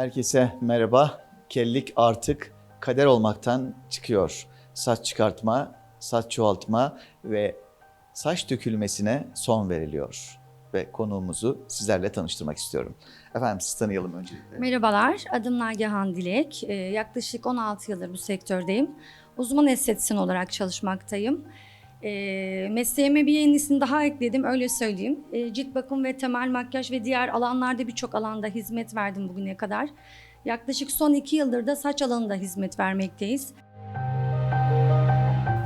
Herkese merhaba. Kellik artık kader olmaktan çıkıyor. Saç çıkartma, saç çoğaltma ve saç dökülmesine son veriliyor. Ve konuğumuzu sizlerle tanıştırmak istiyorum. Efendim sizi tanıyalım öncelikle. Merhabalar, adım Nagihan Dilek. Ee, yaklaşık 16 yıldır bu sektördeyim. Uzman estetisyen olarak çalışmaktayım. Ee, mesleğime bir yenisini daha ekledim, öyle söyleyeyim. Ee, cilt bakım ve temel makyaj ve diğer alanlarda birçok alanda hizmet verdim bugüne kadar. Yaklaşık son iki yıldır da saç alanında hizmet vermekteyiz.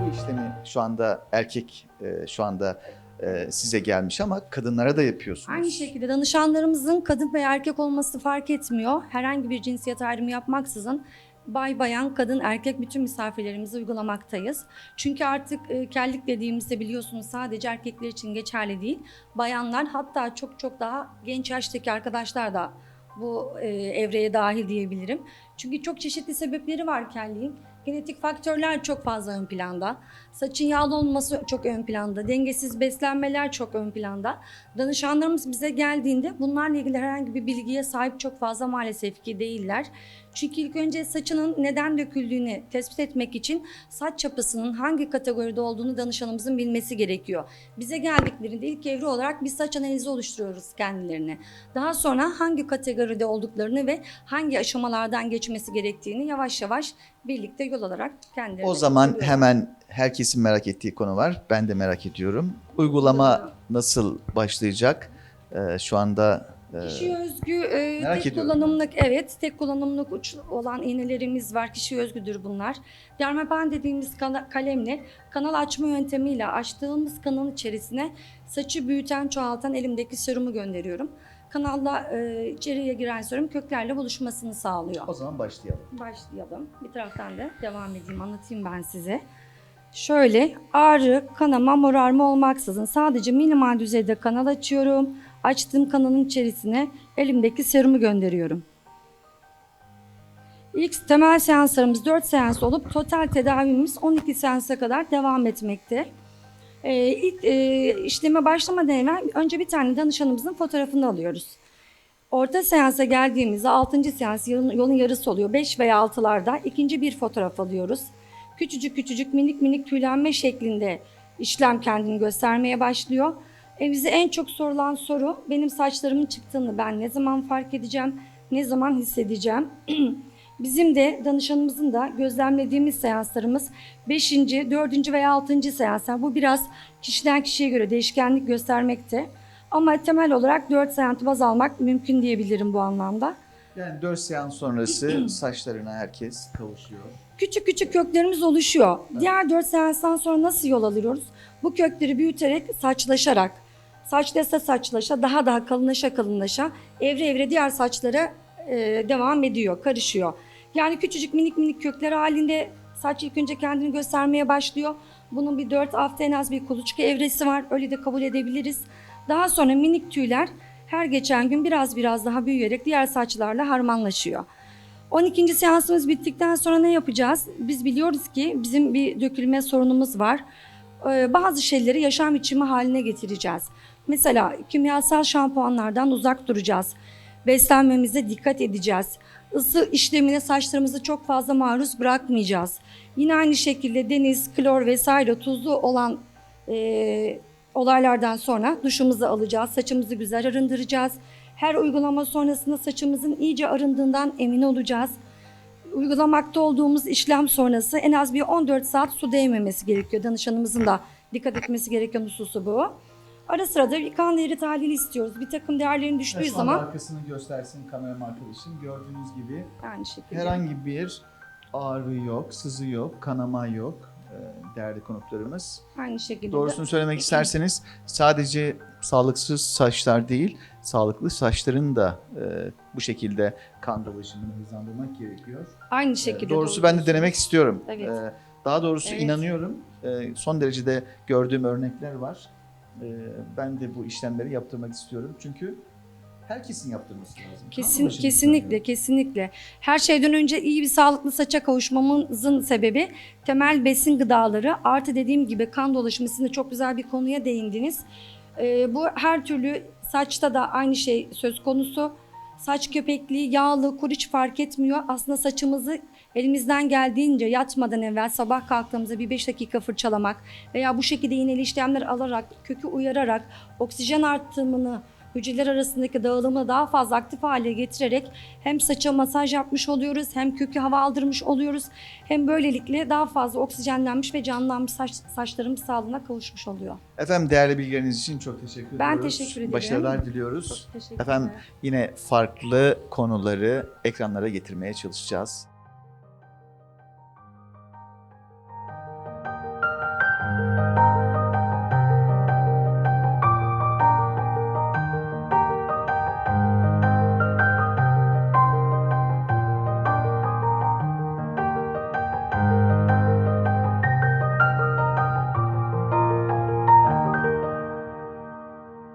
Bu işlemi şu anda erkek e, şu anda e, size gelmiş ama kadınlara da yapıyorsunuz. Aynı şekilde danışanlarımızın kadın ve erkek olması fark etmiyor. Herhangi bir cinsiyet ayrımı yapmaksızın bay bayan, kadın, erkek bütün misafirlerimizi uygulamaktayız. Çünkü artık e, kellik dediğimizde biliyorsunuz sadece erkekler için geçerli değil. Bayanlar hatta çok çok daha genç yaştaki arkadaşlar da bu e, evreye dahil diyebilirim. Çünkü çok çeşitli sebepleri var kelliğin. Genetik faktörler çok fazla ön planda. Saçın yağlı olması çok ön planda. Dengesiz beslenmeler çok ön planda. Danışanlarımız bize geldiğinde bunlarla ilgili herhangi bir bilgiye sahip çok fazla maalesef ki değiller. Çünkü ilk önce saçının neden döküldüğünü tespit etmek için saç yapısının hangi kategoride olduğunu danışanımızın bilmesi gerekiyor. Bize geldiklerinde ilk evre olarak bir saç analizi oluşturuyoruz kendilerine. Daha sonra hangi kategoride olduklarını ve hangi aşamalardan geçmesi gerektiğini yavaş yavaş birlikte yol alarak kendilerine O zaman söylüyoruz. hemen herkesin merak ettiği konu var. Ben de merak ediyorum. Uygulama nasıl başlayacak? E, şu anda e, Kişiye özgü e, merak tek ediyorum. kullanımlık evet tek kullanımlık uç olan iğnelerimiz var. Kişiye özgüdür bunlar. Dermapen dediğimiz kalemle kanal açma yöntemiyle açtığımız kanalın içerisine saçı büyüten çoğaltan elimdeki serumu gönderiyorum. Kanalla e, içeriye giren serum köklerle buluşmasını sağlıyor. o zaman başlayalım. Başlayalım. Bir taraftan da devam edeyim, anlatayım ben size. Şöyle ağrı, kanama, morarma olmaksızın sadece minimal düzeyde kanal açıyorum. Açtığım kanalın içerisine elimdeki serumu gönderiyorum. İlk temel seanslarımız 4 seans olup total tedavimiz 12 seansa kadar devam etmekte. Ee, ilk e, işleme başlamadan evvel önce bir tane danışanımızın fotoğrafını alıyoruz. Orta seansa geldiğimizde 6. seans yolun, yolun yarısı oluyor. 5 veya 6'larda ikinci bir fotoğraf alıyoruz. Küçücük küçücük minik minik tüylenme şeklinde işlem kendini göstermeye başlıyor. E bize en çok sorulan soru benim saçlarımın çıktığını ben ne zaman fark edeceğim, ne zaman hissedeceğim? Bizim de danışanımızın da gözlemlediğimiz seanslarımız 5. 4. veya 6. seans. Yani bu biraz kişiden kişiye göre değişkenlik göstermekte. Ama temel olarak 4 seansı baz almak mümkün diyebilirim bu anlamda. Yani 4 seans sonrası saçlarına herkes kavuşuyor. Küçük küçük köklerimiz oluşuyor. Diğer 4 seanstan sonra nasıl yol alıyoruz? Bu kökleri büyüterek saçlaşarak, saçlasa saçlaşa, daha daha kalınlaşa kalınlaşa, evre evre diğer saçlara e, devam ediyor, karışıyor. Yani küçücük minik minik kökler halinde saç ilk önce kendini göstermeye başlıyor. Bunun bir 4 hafta en az bir kuluçka evresi var. Öyle de kabul edebiliriz. Daha sonra minik tüyler her geçen gün biraz biraz daha büyüyerek diğer saçlarla harmanlaşıyor. 12. seansımız bittikten sonra ne yapacağız? Biz biliyoruz ki bizim bir dökülme sorunumuz var. Ee, bazı şeyleri yaşam biçimi haline getireceğiz. Mesela kimyasal şampuanlardan uzak duracağız. Beslenmemize dikkat edeceğiz. Isı işlemine saçlarımızı çok fazla maruz bırakmayacağız. Yine aynı şekilde deniz, klor vesaire tuzlu olan e, olaylardan sonra duşumuzu alacağız. Saçımızı güzel arındıracağız. Her uygulama sonrasında saçımızın iyice arındığından emin olacağız. Uygulamakta olduğumuz işlem sonrası en az bir 14 saat su değmemesi gerekiyor. Danışanımızın da dikkat etmesi gereken hususu bu. Ara sırada bir kan değeri tahlili istiyoruz. Bir takım değerlerin düştüğü Şu zaman arkasını göstersin kameram arkadaşım. Gördüğünüz gibi aynı şekilde. herhangi bir ağrı yok, sızı yok, kanama yok e, değerli konuklarımız. Aynı şekilde. Doğrusunu söylemek isterseniz sadece sağlıksız saçlar değil, sağlıklı saçların da e, bu şekilde kan dolaşımını hızlandırmak gerekiyor. Aynı E, şekilde. doğrusu doğru ben de denemek istiyorum. Evet. E, daha doğrusu Evet. inanıyorum. E, son derecede gördüğüm örnekler var. E, ben de bu işlemleri yaptırmak istiyorum. Çünkü herkesin yaptırması lazım. Kesin, kesinlikle, kesinlikle. Her şeyden önce iyi bir sağlıklı saça kavuşmamızın sebebi temel besin gıdaları. Artı dediğim gibi kan dolaşımı sizin de çok güzel bir konuya değindiniz. Ee, bu her türlü saçta da aynı şey söz konusu. Saç köpekli, yağlı, kuru hiç fark etmiyor. Aslında saçımızı elimizden geldiğince yatmadan evvel sabah kalktığımızda bir 5 dakika fırçalamak veya bu şekilde iğneli işlemler alarak, kökü uyararak oksijen artımını hücreler arasındaki dağılımı daha fazla aktif hale getirerek hem saça masaj yapmış oluyoruz hem kökü hava aldırmış oluyoruz hem böylelikle daha fazla oksijenlenmiş ve canlanmış saç, saçlarımız sağlığına kavuşmuş oluyor. Efendim değerli bilgileriniz için çok teşekkür Ben ediyoruz. teşekkür ederim. Başarılar diliyoruz. Efendim yine farklı konuları ekranlara getirmeye çalışacağız.